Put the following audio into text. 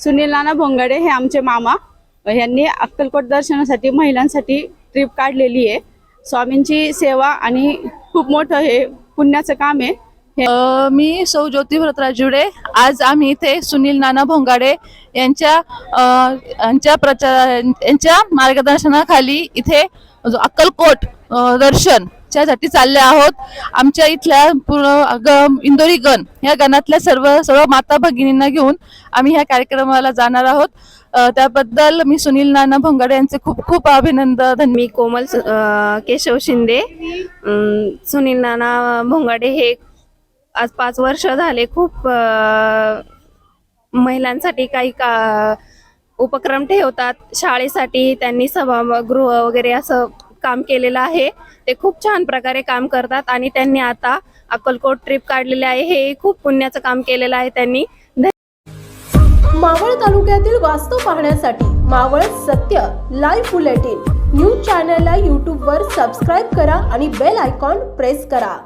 सुनील नाना भोंगाडे हे आमचे मामा. यांनी अक्कलकोट दर्शनासाठी महिलांसाठी ट्रिप काढलेली आहे. स्वामींची सेवा आणि खूप मोठं हे पुण्याचं काम आहे. मी सौ ज्योती भरतराज जुडे आज आम्ही इथे सुनील नाना भोंगाडे यांच्या यांच्या प्रचार यांच्या मार्गदर्शनाखाली इथे अक्कलकोट दर्शन च्यासाठी चालले आहोत. आमच्या इथल्या पूर्ण ग इंदोरी गण या गणातल्या सर्व सर्व माता भगिनींना घेऊन आम्ही ह्या कार्यक्रमाला जाणार आहोत. त्याबद्दल मी सुनील नाना भोंगाडे यांचे खूप खूप अभिनंदन. मी कोमल केशव शिंदे. सुनील नाना भोंगाडे हे आज पाच वर्ष झाले खूप महिलांसाठी काही का उपक्रम ठेवतात. शाळेसाठी त्यांनी सभागृह वगैरे असं काम केलेलं आहे. ते खूप छान प्रकारे काम करतात आणि त्यांनी आता अक्कलकोट ट्रिप काढलेले आहे. हे खूप पुण्याचं काम केलेलं आहे त्यांनी. मावळ तालुक्यातील वास्तव पाहण्यासाठी मावळ सत्य लाईव्ह बुलेटिन न्यूज चॅनलला यूट्यूबवर सबस्क्राईब करा आणि बेल आयकॉन प्रेस करा.